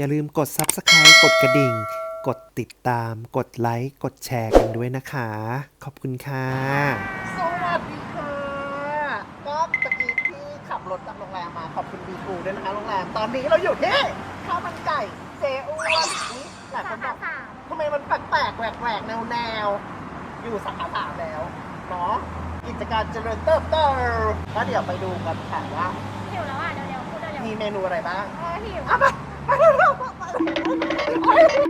อย่าลืมกด Subscribe กดกระดิ่ง กดติดตาม กดไลค์ กดแชร์กันด้วยนะคะ ขอบคุณค่ะ สวัสดีค่ะก็ตะกี้ที่ขับรถจากโรงแรมมาขอบคุณบีทูด้วยนะคะโรงแรม ตอนนี้เราอยู่ที่ข้าวมันไก่เจอ้วนนี่หลายคนบอทำไมมันแปลกๆแหวกๆแนวๆอยู่สาขาสามแล้วเนาะกิจการเจริญเติบโตก็เดี๋ยวไปดูกันค่ะว่าหิวแล้วอะเดี๋ยวเดี๋ยวพูดเร็วมีเมนูอะไรบ้าง เออหิว啊不，哎呦！Ai, eu...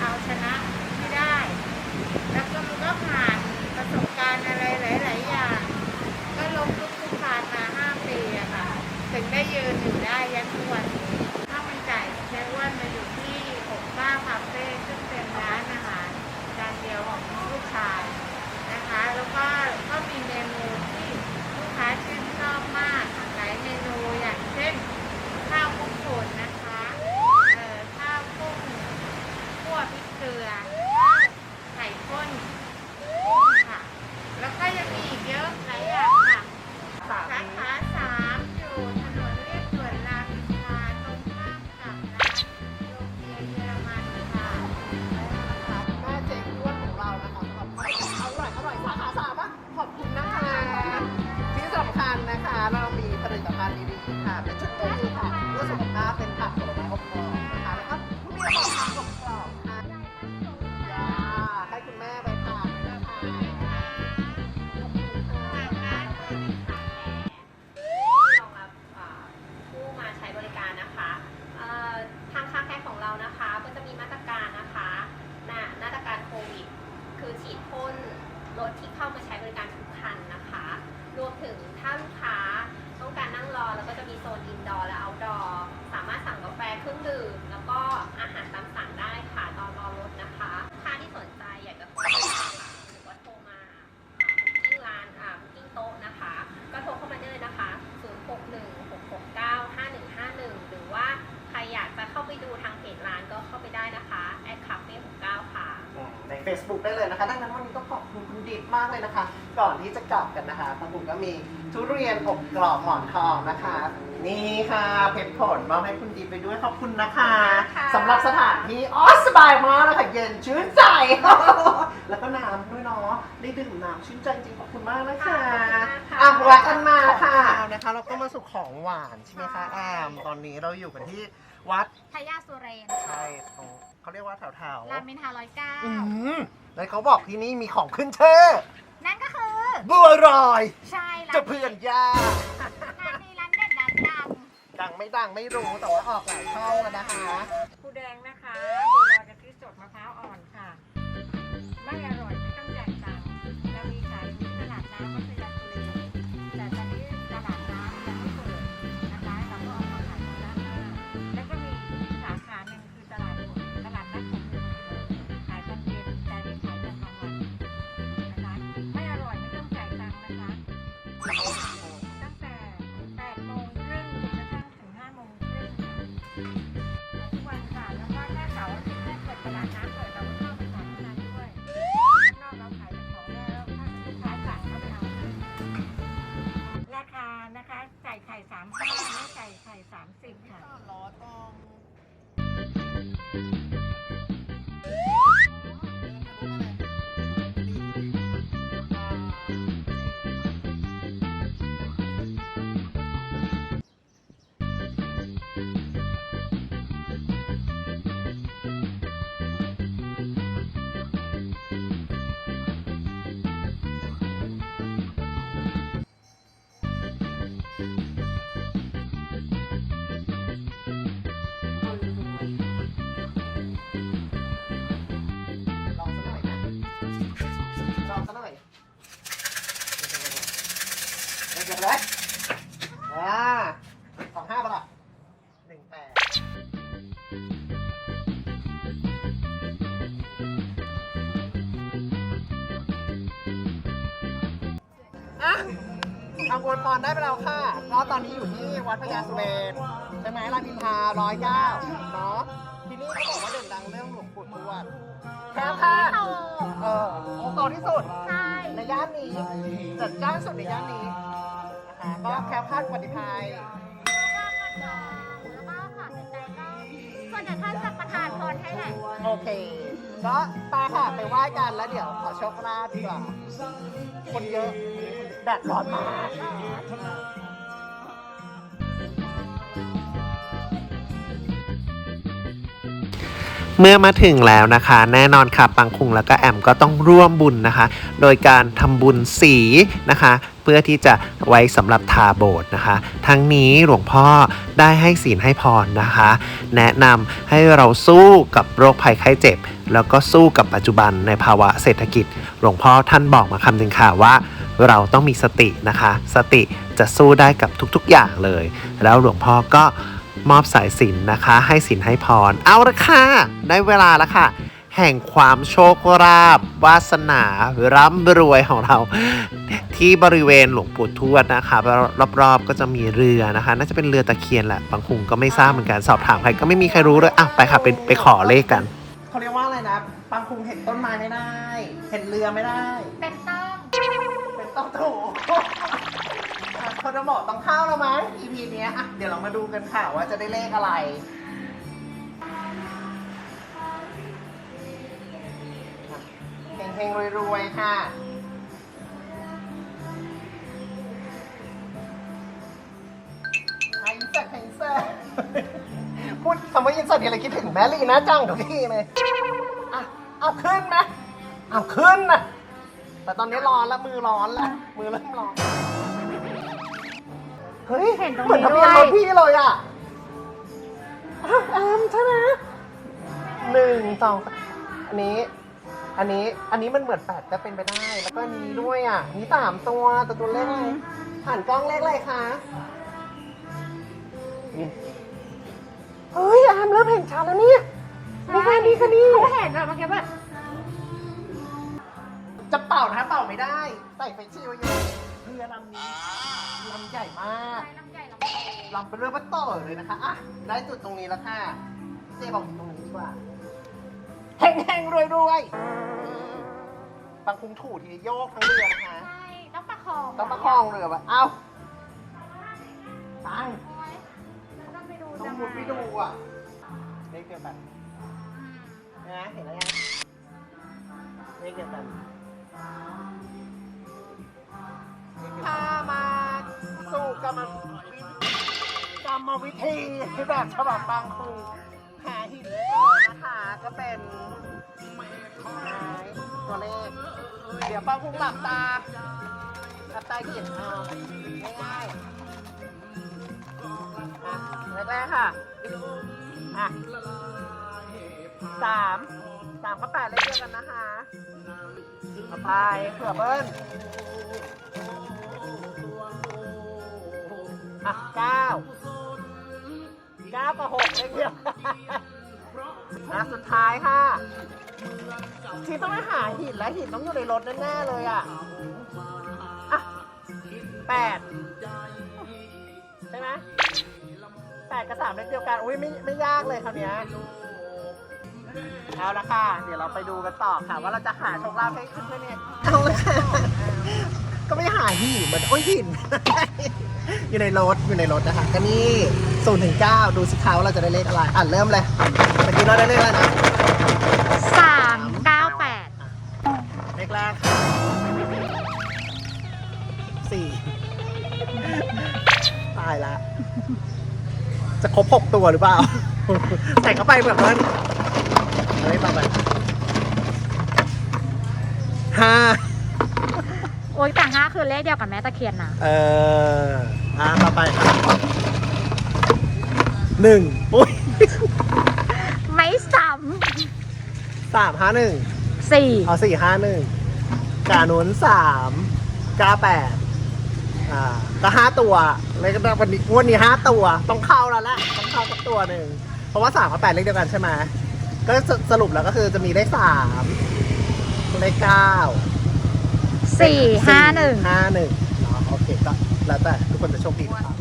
เอาชนะไม่ได้ แล้วก็มันก็ผ่านประสบการณ์อะไรหลาย ๆ อย่าง ก็ลงทุกทุกผ่านมาห้าปีอะค่ะ ถึงได้ยืนอยู่ได้ยันทุกวัน Facebook ได้เลยนะคะ ดังนั้นวันนี้ก็ขอบคุณคุณดิบมากเลยนะคะ ก่อนที่จะกลับกันนะคะทางผมก็มีทุเรียนอบกรอบหมอนทองนะคะ นี่ค่ะเพชรผลมาให้คุณดิบไปด้วยขอบคุณนะคะสำหรับสถานที่อ๋อสบายมากเลยค่ะเย็นชื้นใจ แล้วก็น้ำด้วยเนาะได้ดื่มน้ำชื้นใจจริงขอบคุณมากนะคะอะแวะกันมาค่ะนะคะเราก็มาสู่ของหวานใช่ไหมคะอามตอนนี้เราอยู่กันที่วัดทายาสุเรนใช่เขาเรียกว่าแถวๆรามินทาร้อยเก้า แล้วเขาบอกที่นี่มีของขึ้นชื่อนั่นก็คือ บัวรอยใช่ร้านจะเพื่อนยาร้านนี้ร้านเด็ดร้านดังดังไม่ดังไม่รู้แต่ว่าออกหลายช่องแล้วนะคะปูแดงนะคะบัวลอยกะทิสดมะพร้าวอ่อนค่ะ ไม่อร่อยไม่ต้องจ่าย เดี๋ยวเลยอ่าสองห้าป่ะล่ะหนึ่งแปดอะทำอวยพรได้ไปแล้วค่ะก็ตอนนี้อยู่ที่วัดพญาสุเรนใช่ไหมรามอินทราร้อยเก้าเนาะที่นี่เขาบอกว่าเด่นดังเรื่องหลวงปู่ทวดแค่ค่ะเออองค์โตที่สุด ใช่ ในย่านนี้จัดจ้านสุดในย่านนี้ นะคะ ก็แคล้วคลาดปลอดภัยแล้วก็ขอสินใจก็ส่วนใหญ่ท่านจะประทานพรให้แหละ โอเค ก็ไปค่ะไปไหว้กันแล้วเดี๋ยวขอโชคลาภดีกว่าคนเยอะแดดร้อนมาก เมื่อมาถึงแล้วนะคะ แน่นอนค่ะปังคุงแล้วก็แอมก็ต้องร่วมบุญนะคะ โดยการทำบุญสีนะคะ เพื่อที่จะไว้สำหรับทาโบสถ์นะคะ ทั้งนี้หลวงพ่อได้ให้ศีลให้พรนะคะ แนะนำให้เราสู้กับโรคภัยไข้เจ็บ แล้วก็สู้กับปัจจุบันในภาวะเศรษฐกิจ หลวงพ่อท่านบอกมาคำหนึ่งค่ะว่า เราต้องมีสตินะคะ สติจะสู้ได้กับทุกๆอย่างเลย แล้วหลวงพ่อก็ มอบสายสิญจนนะคะ ให้สินให้พร เอาละค่ะ ได้เวลาแล้วค่ะ แห่งความโชคลาภวาสนาร่ำรวยของเรา ที่บริเวณหลวงปู่ทวดนะคะ รอบๆก็จะมีเรือนะคะ น่าจะเป็นเรือตะเคียนแหละบางคุงก็ไม่ทราบเหมือนกันสอบถามใครก็ไม่มีใครรู้เลยอะไปค่ะไปไปขอเลขกันเขาเรียกว่าอะไรนะปังคุงเห็นต้นไม้ไม่ได้ เห็นเรือไม่ได้ เป็นต้องเป็นต้องถูกอะ คนจะบอกต้องเข้าแล้วมั้ง EP เนี้ยอะเดี๋ยวเรามาดูกันค่ะว่าจะได้เลขอะไร เฮงๆรวยๆค่ะไอเซไอเซพูดคำว่ายินสัตว์อะไรคิดถึงแมรี่นะจังทุกที่เลยอะเอาขึ้นไหมเอาขึ้นนะแต่ตอนนี้ร้อนล้วมือร้อนล้วมือเริ่มร้อน เฮ้ยเห็นตรงเหมือนนี้ทะด้เบียนวยรถพี่เลยอะอ้าวแอมใช่ไหมหนึ่งสองอันนี้ อันนี้ อันนี้มันเหมือนแปดก็เป็นไปได้ แล้วก็อันนี้ด้วยอะมีสามตัวแต่ตัวเลขอะไรผ่านกล้องเลขอะไรคะนี่เฮ้ยแอมเริ่มเห็นชัดแล้วเนี่ยนี่ค่ะนี่ค่ะนี่เขาเห็นแบบเมื่อกี้แบบจะเป่านะเป่าไม่ได้ ใส่ไฟชิวอยู่ เรือลำนี้ลำใหญ่มากลำใหญ่ลำโตลำเป็นเรือพัตต่อเลยนะคะอะได้จุดตรงนี้แล้วค่ะเจ๊บอกตรงนี้ดีกว่าแห้งๆรวยๆบางคุงถูทีโยกทั้งเรือนะคะใช่องต้องประคองเรือไว้เอ้าตายแล้วต้องไปดูต้อจังงมุดไงไปดูอะเลขเดียวกันนะเห็นแล้วยังเลขเดียวกัน พามาสู่กรรมวิกรรมวิธีแบบฉบับบางครูหาหินเลยนะคะก็เป็นไม้ตัวเลขเดี๋ยวป้าพุงหลับตาหลับตาเขียนเอาง่ายๆอะแรกๆค่ะอะสามสามกับแปดเลขเดียวกันนะคะต่อไปเผื่อเบิ้ล อะเก้าเก้ากับหกเลขเดียวอะสุดท้ายค่ะที่ต้องไปหาหินและหินต้องอยู่ในรถแน่ๆเลยอะอะแปดใช่ไหมแปดกับสามเลขเดียวกัน อุ้ยไม่ไม่ยากเลยคราวนี้เอาละค่ะ เดี๋ยวเราไปดูกันต่อค่ะ ว่าเราจะหาโชคลาภให้ขึ้นเพื่อนเนี่ยเอาลยค่ะ ก็ไม่หาหินเหมือนโอ้ยหิน อยู่ในรถอยู่ในรถนะคะก็นี่ศูนย์ถึงเก้าดูสิคะว่าเราจะได้เลขอะไร อะเริ่มเลยเมื่อกี้เราได้เลขอะไรนะสามเก้าแปดเลขแรกค่ะสี่ตายละ จะครบหกตัวหรือเปล่า ใส่เข้าไปเหมือนมันอะไรต่อไปห้าโอ้ยแต่ห้าคือเลขเดียวกับแม่ตะเคียนนะเอออ่าต่อไปค่ะหนึ่งอุ้ยไม่ซ้สามห้าหนึ่งำสี่เอาสี่ห้าหนึ่งกานุนสามเก้าแปดอ่าก็ห้าตัวเลยก็ได้วันนี้งวันนี้ห้าตัว ต้องเข้าแล้วแหละต้องเข้าสักตัวหนึ่งเพราะว่าสามกับแปดเลขเดียวกันใช่ไหมก็สสรุปแล้วก็คือจะมีเลขสามเลขเก้า สี่ห้าหนึ่ง ห้าหนึ่งเนาะโอเคก็แล้วแต่ทุกคนจะโชคดีนะครับ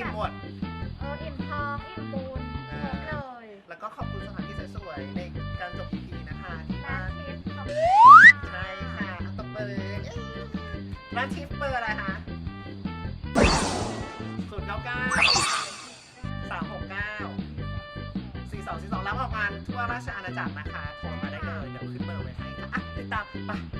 อิ่แบมบหมด เอออิ่มทองอิ่มบุญครบเลยแล้วก็ขอบคุณสถานที่สวยๆในการจบ EP นะคะที่ร้าบ้านนทิพย์ขอบคุณใช่ค่ะอัตบเบอร์ร้านทิปเบอร์อะไรคะศูนย์เก้าเก้าสามหกเก้าสี่สองสี่สองรับออกงานทั่วราชอาณาจักรนะคะโทรมาได้เลย เดี๋ยวขึ้นเบอร์ไว้ให้ค่ะอะติดตามไป